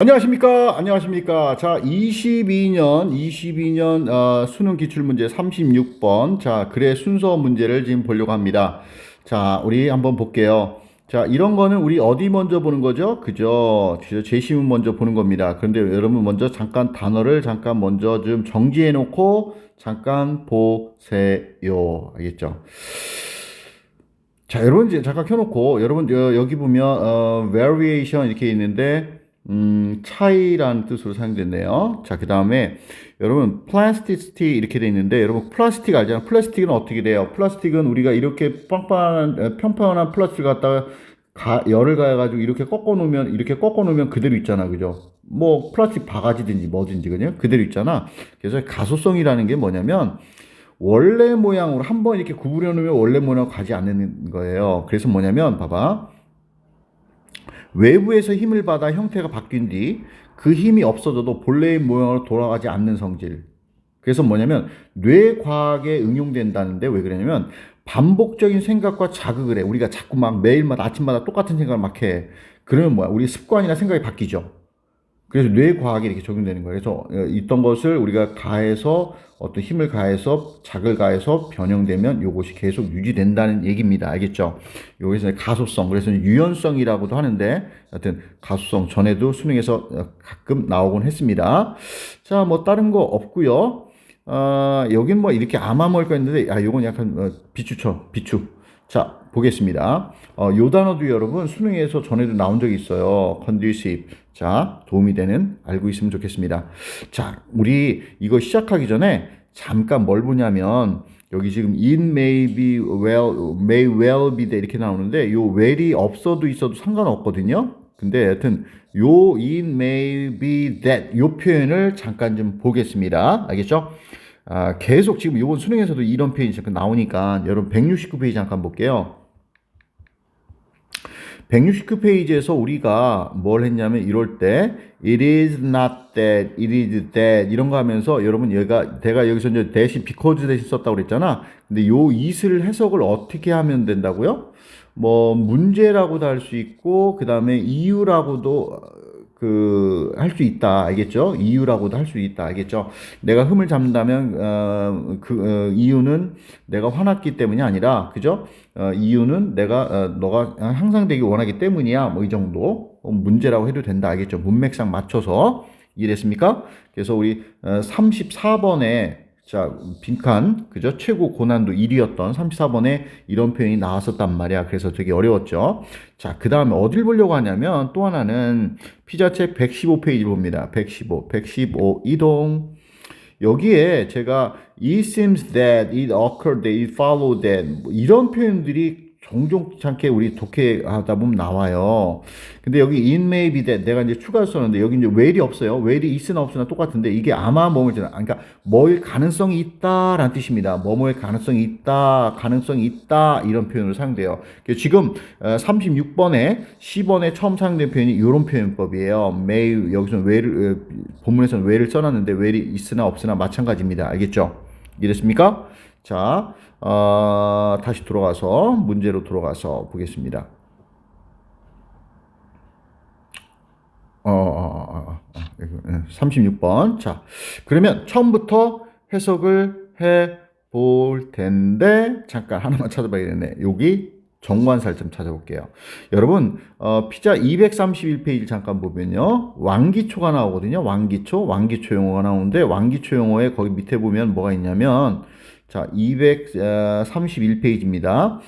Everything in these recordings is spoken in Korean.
안녕하십니까? 안녕하십니까? 자, 22년, 22년 어, 수능 기출 문제 36번. 자, 글의 순서 문제를 지금 보려고 합니다. 자, 우리 한번 볼게요. 자, 이런 거는 우리 어디 먼저 보는 거죠? 그죠? 제시문 먼저 보는 겁니다. 그런데 여러분 먼저 잠깐 단어를 잠깐 먼저 좀 정지해 놓고 잠깐 보세요. 알겠죠? 자, 여러분 이제 잠깐 켜놓고 여러분 여, 여기 보면 어, variation 이렇게 있는데 음, 차이라는 뜻으로 사용됐네요. 자, 그 다음에 여러분 plasticity 이렇게 돼 있는데 여러분 플라스틱 알잖아요. 플라스틱은 어떻게 돼요? 플라스틱은 우리가 이렇게 빵빵한 어, 평평한 플라스틱을 갖다가 가, 열을 가해가지고 이렇게 꺾어 놓으면 이렇게 꺾어 놓으면 그대로 있잖아, 그죠? 뭐 플라스틱 바가지든지 뭐든지 그냥 그대로 있잖아. 그래서 가소성이라는 게 뭐냐면 원래 모양으로 한 번 이렇게 구부려 놓으면 원래 모양으로 가지 않는 거예요. 그래서 뭐냐면 봐봐. 외부에서 힘을 받아 형태가 바뀐 뒤 그 힘이 없어져도 본래의 모양으로 돌아가지 않는 성질. 그래서 뭐냐면 뇌과학에 응용된다는데 왜 그러냐면 반복적인 생각과 자극을 해. 우리가 자꾸 막 매일마다 아침마다 똑같은 생각을 막 해. 그러면 뭐야? 우리 습관이나 생각이 바뀌죠. 그래서 뇌과학이 이렇게 적용되는 거예요. 그래서 어, 있던 것을 우리가 가해서 어떤 힘을 가해서 작을 가해서 변형되면 이것이 계속 유지된다는 얘기입니다. 알겠죠? 여기서 가소성, 그래서 유연성이라고도 하는데 하여튼 가소성 전에도 수능에서 어, 가끔 나오곤 했습니다. 자, 뭐 다른 거 없고요. 아, 여긴 뭐 이렇게 암암을 거 있는데 아, 요건 약간 어, 비추죠. 비추. 자, 보겠습니다. 어, 요 단어도 여러분 수능에서 전에도 나온 적이 있어요. conducive. 자, 도움이 되는 알고 있으면 좋겠습니다. 자, 우리 이거 시작하기 전에 잠깐 뭘 보냐면 여기 지금 it may be well, may well be 이렇게 나오는데 요 well이 없어도 있어도 상관없거든요. 근데 여튼 요 it may be that 요 표현을 잠깐 좀 보겠습니다. 알겠죠? 아, 계속 지금 요번 수능에서도 이런 표현이 잠깐 나오니까 여러분 169페이지 잠깐 볼게요. 169페이지에서 우리가 뭘 했냐면 이럴 때 it is not that, it is that 이런 거 하면서 여러분 얘가 내가 여기서 이제 대신 because 대신 썼다고 그랬잖아. 근데 요 it을 해석을 어떻게 하면 된다고요? 뭐 문제라고도 할 수 있고 그다음에 이유라고도 그 할 수 있다 알겠죠? 이유라고도 할 수 있다 알겠죠? 내가 흠을 잡는다면 어, 그 어, 이유는 내가 화났기 때문이 아니라 그죠? 어, 이유는 내가 어, 너가 항상 되기 원하기 때문이야 뭐 이 정도 어, 문제라고 해도 된다 알겠죠? 문맥상 맞춰서 이해됐습니까? 그래서 우리 어, 34번에 자, 빈칸, 그죠? 최고 고난도 1위였던 34번에 이런 표현이 나왔었단 말이야. 그래서 되게 어려웠죠. 자, 그 다음에 어딜 보려고 하냐면 또 하나는 피자책 115페이지 봅니다. 115, 115, 이동. 여기에 제가 it seems that, it occurred that, it followed that 뭐 이런 표현들이 종종찮게 우리 독해하다 보면 나와요. 근데 여기 in may be that 내가 이제 추가를 썼는데 여기 이제 where이 없어요. where이 있으나 없으나 똑같은데 이게 아마 뭐뭐 그러니까 뭐일 가능성이 있다라는 뜻입니다. 뭐뭐의 가능성이 있다, 가능성이 있다 이런 표현으로 사용돼요. 지금 36번에 10번에 처음 사용된 표현이 이런 표현법이에요. may 여기서 where를 본문에서는 where를 써놨는데 where이 있으나 없으나 마찬가지입니다. 알겠죠? 이랬습니까? 자, 어, 다시 돌아가서 문제로 돌아가서 보겠습니다. 어, 어, 어, 어, 어, 36번. 자, 그러면 처음부터 해석을 해 볼 텐데, 잠깐 하나만 찾아봐야겠네. 여기 정관살점 찾아볼게요. 여러분, 어, 피자 231페이지 잠깐 보면요. 왕기초가 나오거든요. 왕기초, 왕기초 용어가 나오는데, 왕기초 용어에 거기 밑에 보면 뭐가 있냐면, 자, 231페이지입니다.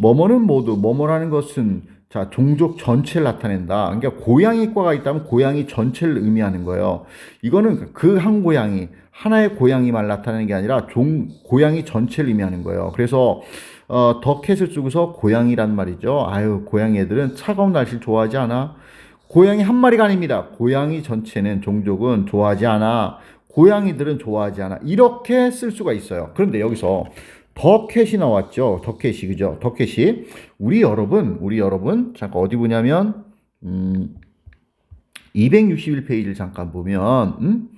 뭐뭐는 모두, 뭐뭐라는 것은 자, 종족 전체를 나타낸다. 그러니까 고양이과가 있다면 고양이 전체를 의미하는 거예요. 이거는 그 한 고양이, 하나의 고양이만 나타내는 게 아니라 종, 고양이 전체를 의미하는 거예요. 그래서, 어, 더캣을 쓰고서 고양이란 말이죠. 아유, 고양이 애들은 차가운 날씨를 좋아하지 않아. 고양이 한 마리가 아닙니다. 고양이 전체는 종족은 좋아하지 않아. 고양이들은 좋아하지 않아. 이렇게 쓸 수가 있어요. 그런데 여기서 더캣이 나왔죠. 더캣이 그죠? 더캣이 우리 여러분, 우리 여러분 잠깐 어디 보냐면 음 261페이지를 잠깐 보면 음?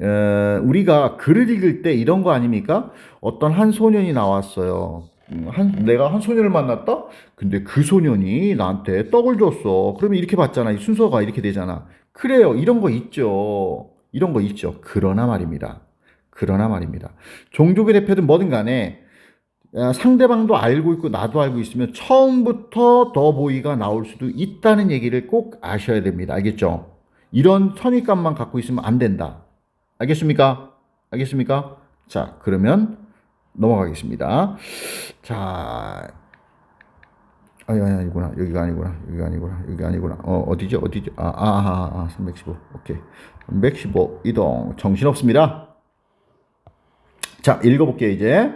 에, 우리가 글을 읽을 때 이런 거 아닙니까? 어떤 한 소년이 나왔어요. 음, 한, 내가 한 소년을 만났다? 근데 그 소년이 나한테 떡을 줬어. 그러면 이렇게 받잖아. 이 순서가 이렇게 되잖아. 그래요. 이런 거 있죠. 이런 거 있죠. 그러나 말입니다. 그러나 말입니다. 종족의 대표든 뭐든 간에 아, 상대방도 알고 있고 나도 알고 있으면 처음부터 더 보이가 나올 수도 있다는 얘기를 꼭 아셔야 됩니다. 알겠죠? 이런 선입관만 갖고 있으면 안 된다. 알겠습니까? 알겠습니까? 자, 그러면 넘어가겠습니다. 자, 아니, 아니, 아니구나. 여기가 아니구나. 여기가 아니구나. 여기가 아니구나. 어, 어디죠? 어디죠? 아, 아, 아, 아, 315. 오케이. 315 이동. 정신없습니다. 자, 읽어볼게요, 이제.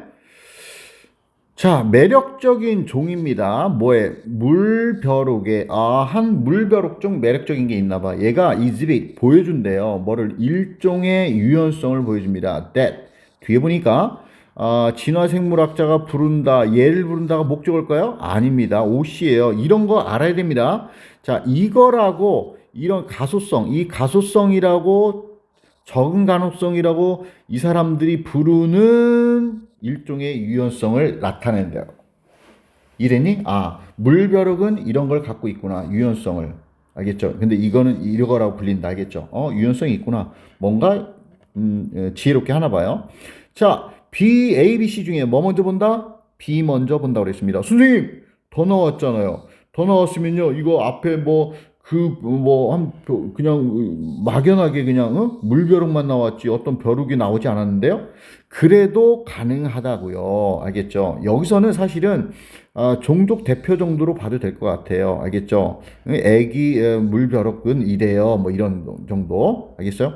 자, 매력적인 종입니다. 뭐에? 물벼룩에, 아, 한 물벼룩 중 매력적인 게 있나 봐. 얘가 exhibit, 보여준대요. 뭐를? 일종의 유연성을 보여줍니다. that. 뒤에 보니까, 아, 진화생물학자가 부른다, 얘를 부른다가 목적일까요? 아닙니다. 옷이에요. 이런 거 알아야 됩니다. 자, 이거라고, 이런 가소성, 이 가소성이라고 적은 가능성이라고 이 사람들이 부르는 일종의 유연성을 나타낸대요. 이랬니? 아, 물벼룩은 이런 걸 갖고 있구나. 유연성을. 알겠죠? 근데 이거는 이거라고 불린다. 알겠죠? 어, 유연성이 있구나. 뭔가, 음, 에, 지혜롭게 하나 봐요. 자, B, A, B, C 중에 뭐 먼저 본다? B 먼저 본다고 그랬습니다. 선생님, 더 나왔잖아요. 더 나왔으면요, 이거 앞에 뭐, 그, 뭐, 한, 그냥, 막연하게 그냥, 어? 물벼룩만 나왔지, 어떤 벼룩이 나오지 않았는데요? 그래도 가능하다고요. 알겠죠? 여기서는 사실은, 아, 종족 대표 정도로 봐도 될 것 같아요. 알겠죠? 애기 에, 물벼룩은 이래요. 뭐 이런 정도. 알겠어요?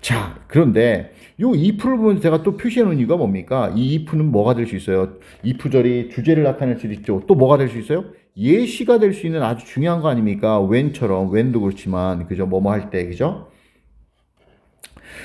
자, 그런데, 요 if를 보면 제가 또 표시해 놓은 이유가 뭡니까? 이 if는 뭐가 될 수 있어요? if절이 주제를 나타낼 수도 있죠. 또 뭐가 될 수 있어요? 예시가 될 수 있는 아주 중요한 거 아닙니까? when처럼, when도 그렇지만, 그죠? 뭐뭐 할 때, 그죠?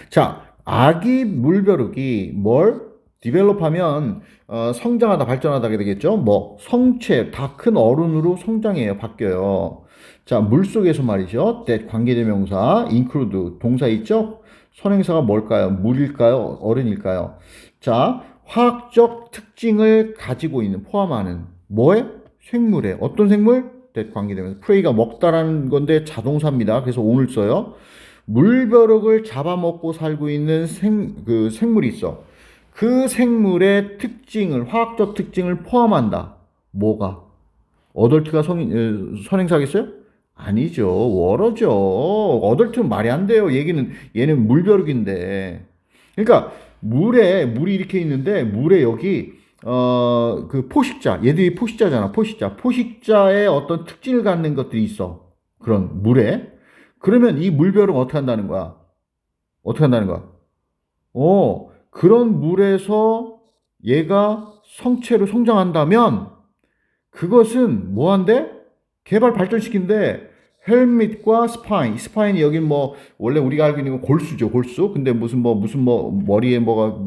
자, 아기 물벼룩이 뭘? 디벨롭하면 어, 성장하다 발전하다 되겠죠. 뭐 성체 다 큰 어른으로 성장해요, 바뀌어요. 자, 물 속에서 말이죠. that 관계대명사 include 동사 있죠? 선행사가 뭘까요? 물일까요? 어른일까요? 자, 화학적 특징을 가지고 있는 포함하는 뭐에? 생물에 어떤 생물? 관계대명사 프레이가 먹다라는 건데 자동사입니다. 그래서 오늘 써요. 물벼룩을 잡아먹고 살고 있는 생, 그 생물이 있어. 그 생물의 특징을, 화학적 특징을 포함한다. 뭐가? 어덜트가 성, 에, 선행사겠어요? 아니죠. 워러죠. 어덜트는 말이 안 돼요. 얘기는, 얘는 물벼룩인데. 그러니까, 물에, 물이 이렇게 있는데, 물에 여기, 어, 그 포식자, 얘들이 포식자잖아. 포식자. 포식자의 어떤 특징을 갖는 것들이 있어. 그런 물에. 그러면 이 물벼룩 어떻게 한다는 거야? 어떻게 한다는 거야? 어, 그런 물에서 얘가 성체로 성장한다면 그것은 뭐한데? 개발 발전시킨데 헬밋과 스파인, 스파인이 여긴 뭐 원래 우리가 알고 있는 건 골수죠, 골수. 근데 무슨 뭐 무슨 뭐 머리에 뭐가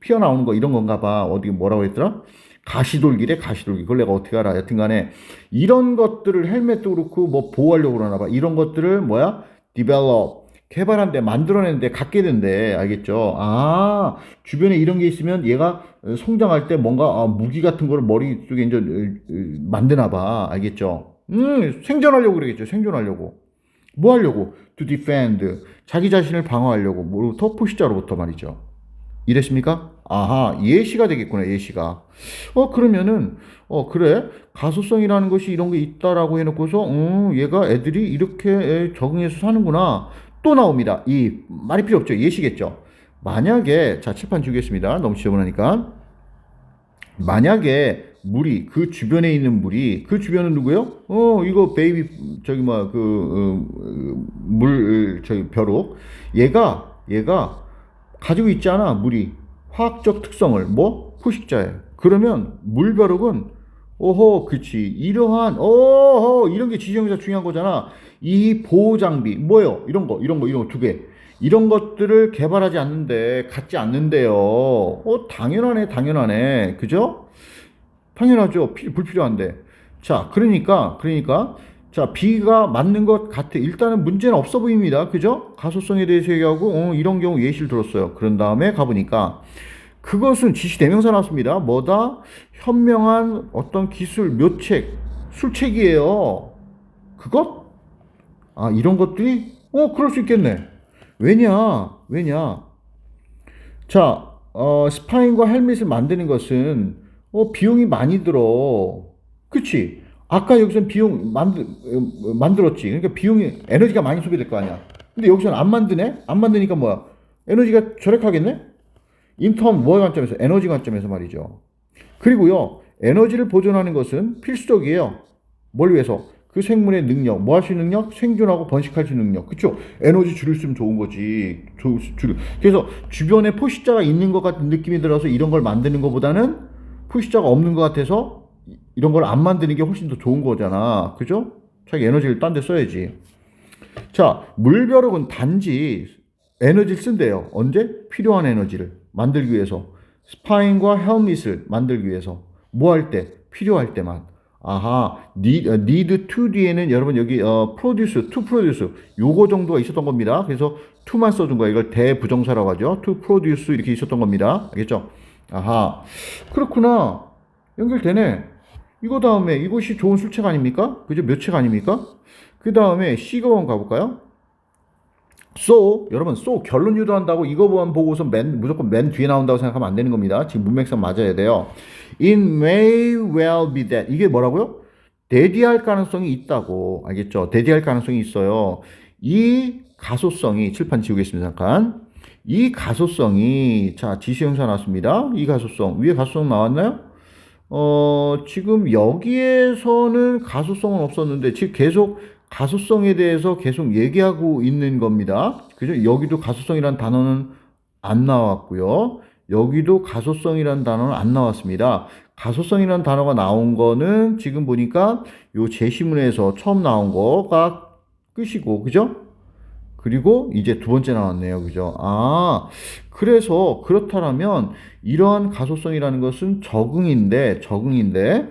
피어나오는 거 이런 건가 봐. 어디 뭐라고 했더라? 가시돌기래, 가시돌기. 그걸 내가 어떻게 알아? 여튼 간에 이런 것들을 헬멧도 그렇고 뭐 보호하려고 그러나 봐. 이런 것들을 뭐야? develop. 개발한데 만들어내는데 갖게 된대 알겠죠? 아 주변에 이런 게 있으면 얘가 성장할 때 뭔가 아, 무기 같은 거를 머리 쪽에 이제 만드나 봐 알겠죠? 음 생존하려고 그러겠죠 생존하려고 뭐 하려고 to defend 자기 자신을 방어하려고 뭐부터 포시자로부터 말이죠 이랬습니까? 아하 예시가 되겠구나 예시가 어 그러면은 어 그래 가소성이라는 것이 이런 게 있다라고 해놓고서 음 얘가 애들이 이렇게 적응해서 사는구나 또 나옵니다. 이 말이 필요 없죠. 예시겠죠. 만약에 자 칠판 주겠습니다. 너무 지저분하니까 만약에 물이 그 주변에 있는 물이 그 주변은 누구요? 어 이거 베이비 저기 뭐그물 저기 벼룩 얘가 얘가 가지고 있지 않아 물이 화학적 특성을 뭐 포식자에 그러면 물벼룩은 오호, 그치. 이러한, 오호, 이런 게 지정에서 중요한 거잖아. 이 보호 장비, 뭐요? 이런 거, 이런 거, 이런 거 두 개. 이런 것들을 개발하지 않는데, 갖지 않는데요. 어, 당연하네, 당연하네. 그죠? 당연하죠. 피, 불필요한데. 자, 그러니까, 그러니까, 자, B가 맞는 것 같아. 일단은 문제는 없어 보입니다. 그죠? 가소성에 대해서 얘기하고, 어, 이런 경우 예시를 들었어요. 그런 다음에 가보니까, 그것은 지시 대명사 나왔습니다. 뭐다? 현명한 어떤 기술, 묘책, 술책이에요. 그것? 아, 이런 것들이 어, 그럴 수 있겠네. 왜냐? 왜냐? 자, 어, 스파인과 헬멧을 만드는 것은 어, 비용이 많이 들어. 그치? 아까 여기서는 비용 만들, 어, 만들었지. 그러니까 비용이, 에너지가 많이 소비될 거 아니야. 근데 여기서는 안 만드네? 안 만드니까 뭐야? 에너지가 절약하겠네? 인턴 뭐의 관점에서? 에너지 관점에서 말이죠. 그리고요, 에너지를 보존하는 것은 필수적이에요. 뭘 위해서? 그 생물의 능력, 뭐 할 수 있는 능력? 생존하고 번식할 수 있는 능력. 그쵸? 에너지 줄일 수 있으면 좋은 거지. 조- 줄. 그래서 주변에 포식자가 있는 것 같은 느낌이 들어서 이런 걸 만드는 것보다는 포식자가 없는 것 같아서 이- 이런 걸 안 만드는 게 훨씬 더 좋은 거잖아. 그죠? 자기 에너지를 딴 데 써야지. 자, 물벼룩은 단지 에너지를 쓴대요. 언제? 필요한 에너지를 만들기 위해서. 스파인과 헬밋을 만들기 위해서. 뭐 할 때? 필요할 때만. 아하, need, 어, need to 뒤에는 여러분 여기 어, produce, to produce 요거 정도가 있었던 겁니다. 그래서 to만 써준 거예요. 이걸 대부정사라고 하죠. to produce 이렇게 있었던 겁니다. 알겠죠? 아하, 그렇구나. 연결되네. 이거 다음에 이것이 좋은 술책 아닙니까? 그죠? 몇책 아닙니까? 그 다음에 C가 가볼까요? so 여러분 so 결론 유도한다고 이거만 보고서 맨 무조건 맨 뒤에 나온다고 생각하면 안 되는 겁니다. 지금 문맥상 맞아야 돼요. It may well be that 이게 뭐라고요? 대디할 가능성이 있다고 알겠죠? 대디할 가능성이 있어요. 이 가소성이 칠판 지우겠습니다 잠깐. 이 가소성이 자 지시 형사 나왔습니다. 이 가소성 위에 가소성 나왔나요? 어 지금 여기에서는 가소성은 없었는데 지금 계속 가소성에 대해서 계속 얘기하고 있는 겁니다. 그죠? 여기도 가소성이란 단어는 안 나왔고요. 여기도 가소성이란 단어는 안 나왔습니다. 가소성이라는 단어가 나온 거는 지금 보니까 요 제시문에서 처음 나온 거가 끝이고, 그죠? 그리고 이제 두 번째 나왔네요. 그죠? 아, 그래서 그렇다면 이러한 가소성이라는 것은 적응인데, 적응인데,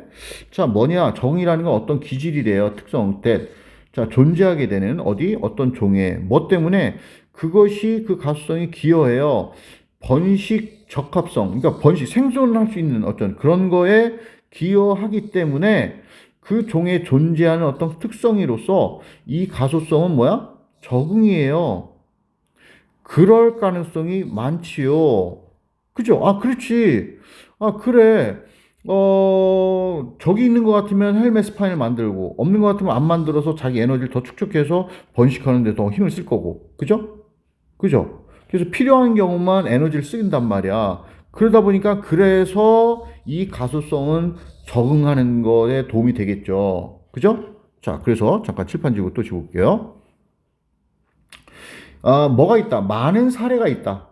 자, 뭐냐? 적응이라는 건 어떤 기질이래요. 특성, that. 자, 존재하게 되는 어디? 어떤 종에. 뭐 때문에? 그것이 그 가소성이 기여해요. 번식 적합성, 그러니까 번식, 생존할 수 있는 어떤 그런 거에 기여하기 때문에 그 종에 존재하는 어떤 특성이로서 이 가소성은 뭐야? 적응이에요. 그럴 가능성이 많지요. 그죠? 아, 그렇지. 아, 그래. 어, 저기 있는 것 같으면 헬멧 스파인을 만들고, 없는 것 같으면 안 만들어서 자기 에너지를 더 축적해서 번식하는데 더 힘을 쓸 거고. 그죠? 그죠? 그래서 필요한 경우만 에너지를 쓰인단 말이야. 그러다 보니까 그래서 이 가소성은 적응하는 거에 도움이 되겠죠. 그죠? 자, 그래서 잠깐 칠판 지고 또 지울게요. 아, 뭐가 있다? 많은 사례가 있다.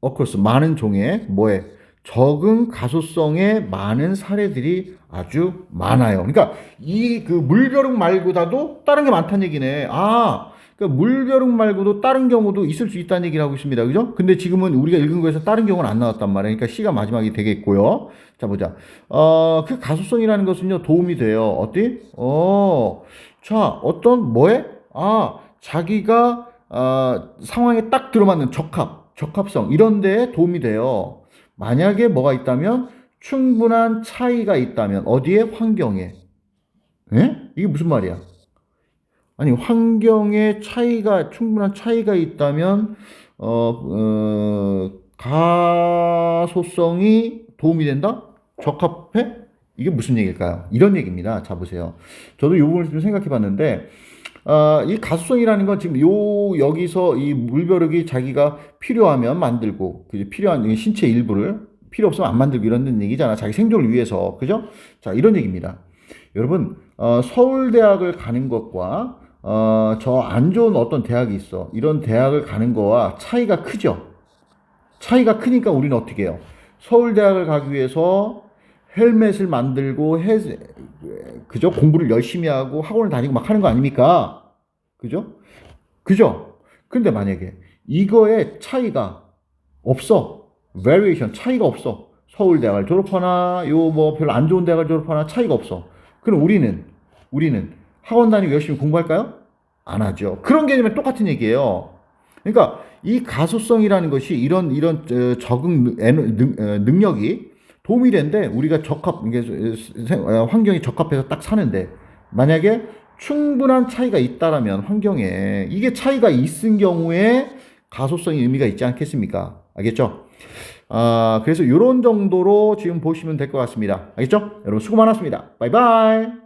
어크로스 많은 종의 뭐에 적응 가소성의 많은 사례들이 아주 많아요. 그러니까 이 그 물벼룩 말고다도 다른 게 많다는 얘기네. 아, 그러니까 물벼룩 말고도 다른 경우도 있을 수 있다는 얘기를 하고 있습니다. 그죠? 근데 지금은 우리가 읽은 거에서 다른 경우는 안 나왔단 말이에요. 그러니까 C가 마지막이 되겠고요. 자, 보자. 어, 그 가소성이라는 것은요, 도움이 돼요. 어디? 어, 자, 어떤, 뭐에? 아, 자기가, 아, 상황에 딱 들어맞는 적합, 적합성, 이런 데에 도움이 돼요. 만약에 뭐가 있다면, 충분한 차이가 있다면, 어디에? 환경에. 예? 이게 무슨 말이야? 아니 환경의 차이가 충분한 차이가 있다면 어, 어 가소성이 도움이 된다? 적합해? 이게 무슨 얘기일까요? 이런 얘기입니다. 자 보세요. 저도 이 부분을 좀 생각해 봤는데 아, 이 가소성이라는 건 지금 요 여기서 이 물벼룩이 자기가 필요하면 만들고 그 필요한 이 신체 일부를 필요 없으면 안 만들고 이런 얘기잖아. 자기 생존을 위해서. 그죠? 자, 이런 얘기입니다. 여러분, 어, 서울대학을 가는 것과 어, 저 안 좋은 어떤 대학이 있어. 이런 대학을 가는 거와 차이가 크죠? 차이가 크니까 우리는 어떻게 해요? 서울대학을 가기 위해서 헬멧을 만들고 해, 그죠? 공부를 열심히 하고 학원을 다니고 막 하는 거 아닙니까? 그죠? 그죠? 근데 만약에 이거에 차이가 없어. variation 차이가 없어. 서울대학을 졸업하나 요 뭐 별로 안 좋은 대학을 졸업하나 차이가 없어. 그럼 우리는 우리는 학원 다니고 열심히 공부할까요? 안 하죠. 그런 개념은 똑같은 얘기예요. 그러니까 이 가소성이라는 것이 이런 이런 어, 적응 어, 능력이 되는데 우리가 적합 이게 생- 어, 환경이 적합해서 딱 사는데 만약에 충분한 차이가 있다라면 환경에 이게 차이가 있은 경우에 가소성의 의미가 있지 않겠습니까? 알겠죠? 아, 그래서 이런 정도로 지금 보시면 될 것 같습니다. 알겠죠? 여러분 수고 많았습니다. 바이바이.